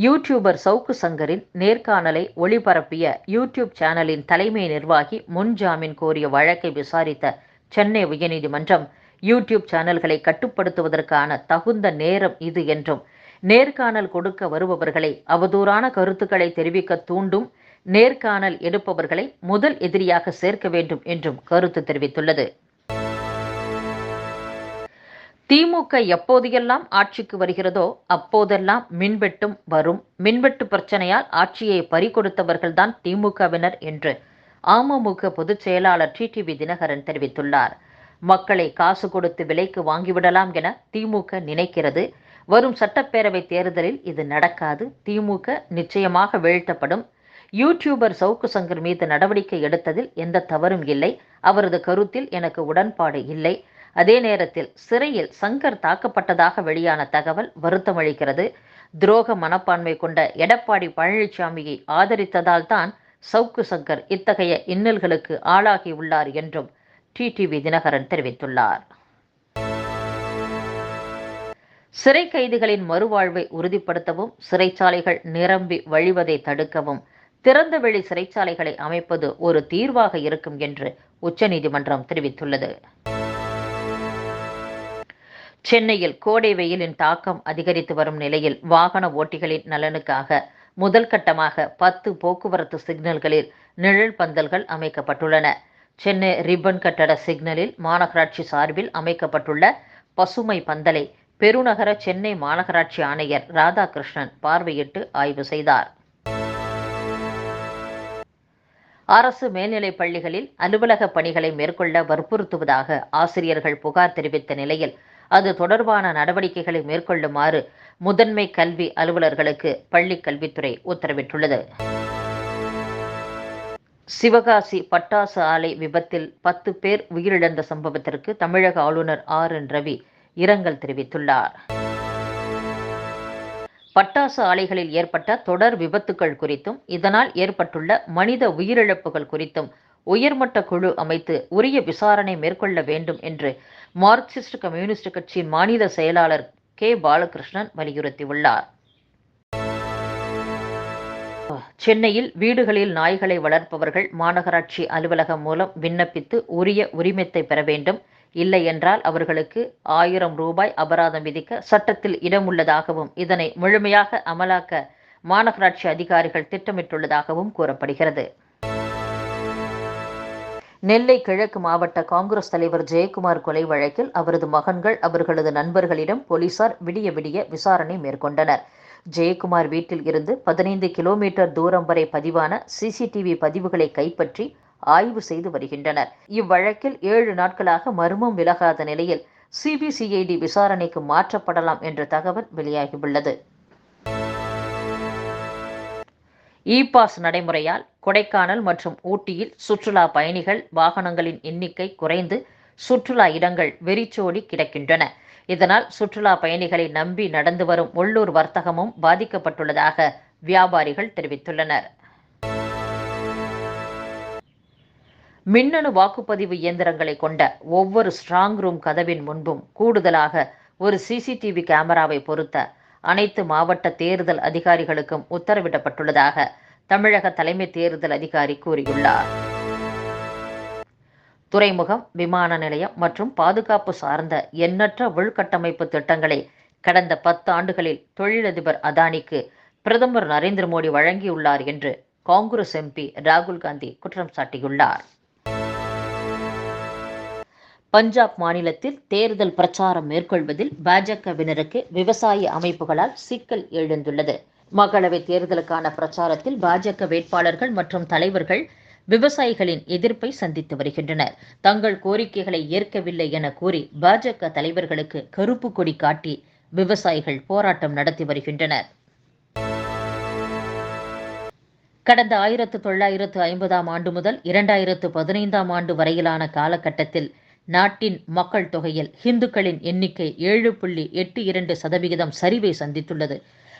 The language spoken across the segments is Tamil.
யூடியூபர் சவுக்கு சங்கரின் நேர்காணலை ஒளிபரப்பிய யூடியூப் சேனலின் தலைமை நிர்வாகி முன்ஜாமீன் கோரிய வழக்கை விசாரித்த சென்னை உயர்நீதிமன்றம் யூடியூப் சேனல்களை கட்டுப்படுத்துவதற்கான தகுந்த நேரம் இது என்றும் நேர்காணல் கொடுக்க வருபவர்களை அவதூறான கருத்துக்களை தெரிவிக்க தூண்டும் நேர்காணல் எடுப்பவர்களை முதல் எதிரியாக சேர்க்க வேண்டும் என்றும் கருத்து தெரிவித்துள்ளது. திமுக எப்போதையெல்லாம் ஆட்சிக்கு வருகிறதோ அப்போதெல்லாம் மின்வெட்டும் வரும். மின்வெட்டு பிரச்சனையால் ஆட்சியை பறிகொடுத்தவர்கள்தான் திமுகவினர் என்று அமமுக பொதுச் செயலாளர் டிடிவி தினகரன் தெரிவித்துள்ளார். மக்களை காசு கொடுத்து விலைக்கு வாங்கிவிடலாம் என திமுக நினைக்கிறது. வரும் சட்டப்பேரவை தேர்தலில் இது நடக்காது. திமுக நிச்சயமாக வீழ்த்தப்படும். யூடியூபர் சவுக்கு சங்கர் மீது நடவடிக்கை எடுத்ததில் எந்த தவறும் இல்லை. அவரது கருத்தில் எனக்கு உடன்பாடு இல்லை. அதே நேரத்தில் சிறையில் சங்கர் தாக்கப்பட்டதாக வெளியான தகவல் வருத்தமளிக்கிறது துரோக மனப்பான்மை கொண்ட எடப்பாடி பழனிசாமியை ஆதரித்ததால் தான் சவுக்கு சங்கர் இத்தகைய இன்னல்களுக்கு ஆளாகியுள்ளார் என்றும் டிடிவி தினகரன் தெரிவித்துள்ளார். சிறை கைதிகளின் மறுவாழ்வை உறுதிப்படுத்தவும் சிறைச்சாலைகள் நிரம்பி வழிவதை தடுக்கவும் திறந்தவெளி சிறைச்சாலைகளை அமைப்பது ஒரு தீர்வாக இருக்கும் என்று உச்சநீதிமன்றம் தெரிவித்துள்ளது. சென்னையில் கோடை வெயிலின் தாக்கம் அதிகரித்து வரும் நிலையில் வாகன ஓட்டிகளின் நலனுக்காக முதல் கட்டமாக பத்து போக்குவரத்து சிக்னல்களில் நிழல் பந்தல்கள் அமைக்கப்பட்டுள்ளன. சென்னை ரிப்பன் கட்டட சிக்னலில் மாநகராட்சி சார்பில் அமைக்கப்பட்டுள்ள பசுமை பந்தலை பெருநகர சென்னை மாநகராட்சி ஆணையர் ராதாகிருஷ்ணன் பார்வையிட்டு ஆய்வு செய்தார். அரசு மேல்நிலைப் பள்ளிகளில் அலுவலக பணிகளை மேற்கொள்ள வற்புறுத்துவதாக ஆசிரியர்கள் புகார் தெரிவித்த நிலையில் அது தொடர்பான நடவடிக்கைகளை மேற்கொள்ளுமாறு முதன்மை கல்வி அலுவலர்களுக்கு பள்ளிக் கல்வித்துறை உத்தரவிட்டுள்ளது. சிவகாசி பட்டாசு ஆலை விபத்தில் பத்து பேர் உயிரிழந்த சம்பவத்திற்கு தமிழக ஆளுநர் ஆர் என் ரவி இரங்கல் தெரிவித்துள்ளார். பட்டாசு ஆலைகளில் ஏற்பட்ட தொடர் விபத்துக்கள் குறித்தும் இதனால் ஏற்பட்டுள்ள மனித உயிரிழப்புகள் குறித்தும் உயர்மட்ட குழு அமைத்து உரிய விசாரணை மேற்கொள்ள வேண்டும் என்று மார்க்சிஸ்ட் கம்யூனிஸ்ட் கட்சியின் மாநில செயலாளர் கே. பாலகிருஷ்ணன் வலியுறுத்தியுள்ளார். சென்னையில் வீடுகளில் நாய்களை வளர்ப்பவர்கள் மாநகராட்சி அலுவலகம் மூலம் விண்ணப்பித்து உரிய உரிமத்தை பெற வேண்டும். இல்லை என்றால் அவர்களுக்கு ஆயிரம் ரூபாய் அபராதம் விதிக்க சட்டத்தில் இடம் உள்ளதாகவும் இதனை முழுமையாக அமலாக்க மாநகராட்சி அதிகாரிகள் திட்டமிட்டுள்ளதாகவும் கூறப்படுகிறது. நெல்லை கிழக்கு மாவட்ட காங்கிரஸ் தலைவர் ஜெயக்குமார் கொலை வழக்கில் அவரது மகன்கள் அவர்களது நண்பர்களிடம் போலீசார் விடிய விடிய விசாரணை மேற்கொண்டனர். ஜெயக்குமார் வீட்டில் இருந்து பதினைந்து கிலோமீட்டர் தூரம் வரை பதிவான சிசிடிவி பதிவுகளை கைப்பற்றி ஆய்வு செய்து வருகின்றனர். இவ்வழக்கில் ஏழு நாட்களாக மர்மம் விலகாத நிலையில் சிபிசிஐடி விசாரணைக்கு மாற்றப்படலாம் என்ற தகவல் வெளியாகியுள்ளது. இ பாஸ் நடைமுறையால் கொடைக்கானல் மற்றும் ஊட்டியில் சுற்றுலா பயணிகள் வாகனங்களின் எண்ணிக்கை குறைந்து சுற்றுலா இடங்கள் வெறிச்சோடி கிடக்கின்றன. இதனால் சுற்றுலா பயணிகளை நம்பி நடந்து வரும் உள்ளூர் வர்த்தகமும் பாதிக்கப்பட்டுள்ளதாக வியாபாரிகள் தெரிவித்துள்ளனர். மின்னணு வாக்குப்பதிவு இயந்திரங்களை கொண்ட ஒவ்வொரு ஸ்ட்ராங் ரூம் கதவின் முன்பும் கூடுதலாக ஒரு சிசிடிவி கேமராவை பொருத்த அனைத்து மாவட்ட தேர்தல் அதிகாரிகளுக்கும் உத்தரவிடப்பட்டுள்ளதாக தமிழக தலைமை தேர்தல் அதிகாரி கூறியுள்ளார். துறைமுகம் விமான நிலையம் மற்றும் பாதுகாப்பு சார்ந்த எண்ணற்ற உள்கட்டமைப்பு திட்டங்களை கடந்த பத்து ஆண்டுகளில் தொழிலதிபர் அதானிக்கு பிரதமர் நரேந்திர மோடி வழங்கியுள்ளார் என்று காங்கிரஸ் எம்பி ராகுல் காந்தி குற்றம் சாட்டியுள்ளார். பஞ்சாப் மாநிலத்தில் தேர்தல் பிரச்சாரம் மேற்கொள்வதில் பாஜகவினருக்கு விவசாய அமைப்புகளால் சிக்கல் எழுந்துள்ளது. மக்களவைத் தேர்தலுக்கான பிரச்சாரத்தில் பாஜக வேட்பாளர்கள் மற்றும் தலைவர்கள் விவசாயிகளின் எதிர்ப்பை சந்தித்து வருகின்றனர். தங்கள் கோரிக்கைகளை ஏற்கவில்லை என கூறி பாஜக தலைவர்களுக்கு கருப்பு கொடி காட்டி விவசாயிகள் போராட்டம் நடத்தி வருகின்றனர். கடந்த ஆயிரத்து தொள்ளாயிரத்து ஐம்பதாம் ஆண்டு முதல் இரண்டாயிரத்து பதினைந்தாம் ஆண்டு வரையிலான காலகட்டத்தில் நாட்டின் மக்கள் தொகையில் ஹிந்துக்களின் எண்ணிக்கை ஏழு புள்ளி எட்டு இரண்டு சதவிகிதம் சரிவை சந்தித்துள்ளது.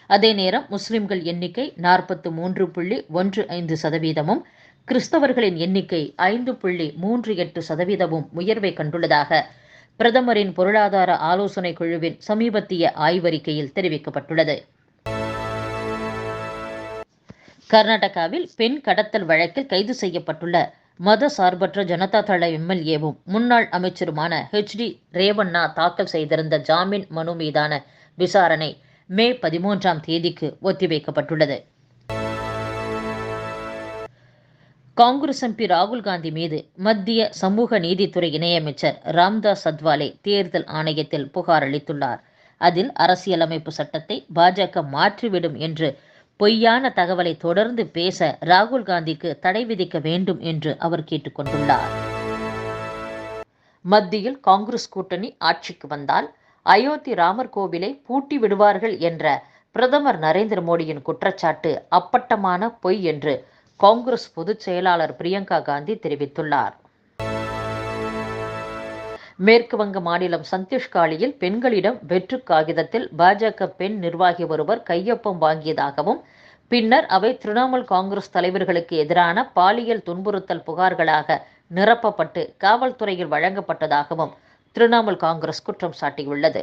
அதே நேரம் முஸ்லிம்கள் எண்ணிக்கை நாற்பத்து மூன்று புள்ளி ஒன்று ஐந்து சதவீதமும் கிறிஸ்தவர்களின் எண்ணிக்கை ஐந்து புள்ளி மூன்று எட்டு சதவீதமும் உயர்வை கண்டுள்ளதாக பிரதமரின் பொருளாதார ஆலோசனை குழுவின் சமீபத்திய ஆய்வறிக்கையில் தெரிவிக்கப்பட்டுள்ளது. கர்நாடகாவில் பெண் கடத்தல் வழக்கில் கைது செய்யப்பட்டுள்ள மத சார்பற்ற ஜனதா தள எம்எல்ஏவும் முன்னாள் அமைச்சருமான ஹெச்டி ரேவண்ணா தாக்கல் செய்திருந்த ஜாமீன் மனு மீதான விசாரணை மே பதிமூன்றாம் தேதிக்கு ஒத்திவைக்கப்பட்டுள்ளது. காங்கிரஸ் எம்பி ராகுல் காந்தி மீது மத்திய சமூக நீதித்துறை இணையமைச்சர் ராம்தாஸ் அத்வாலே தேர்தல் ஆணையத்தில் புகார் அளித்துள்ளார். அதில் அரசியலமைப்பு சட்டத்தை பாஜக மாற்றிவிடும் என்று பொய்யான தகவலை தொடர்ந்து பேச ராகுல் காந்திக்கு தடை விதிக்க வேண்டும் என்று அவர் கேட்டுக்கொண்டுள்ளார். மத்தியில் காங்கிரஸ் கூட்டணி ஆட்சிக்கு வந்தால் அயோத்தி ராமர் கோவிலை பூட்டி விடுவார்கள் என்ற பிரதமர் நரேந்திர மோடியின் குற்றச்சாட்டு அப்பட்டமான பொய் என்று காங்கிரஸ் பொதுச் செயலாளர் பிரியங்கா காந்தி தெரிவித்துள்ளார். மேற்கு வங்க மாநிலம் சந்தீஷ்காலியில் பெண்களிடம் வெற்று காகிதத்தில் பாஜக பெண் நிர்வாகி ஒருவர் கையொப்பம் வாங்கியதாகவும் பின்னர் அவை திரிணாமுல் காங்கிரஸ் தலைவர்களுக்கு எதிரான பாலியல் துன்புறுத்தல் புகார்களாக நிரப்பப்பட்டு காவல்துறையில் வழங்கப்பட்டதாகவும் திரிணாமுல் காங்கிரஸ் குற்றம் சாட்டியுள்ளது.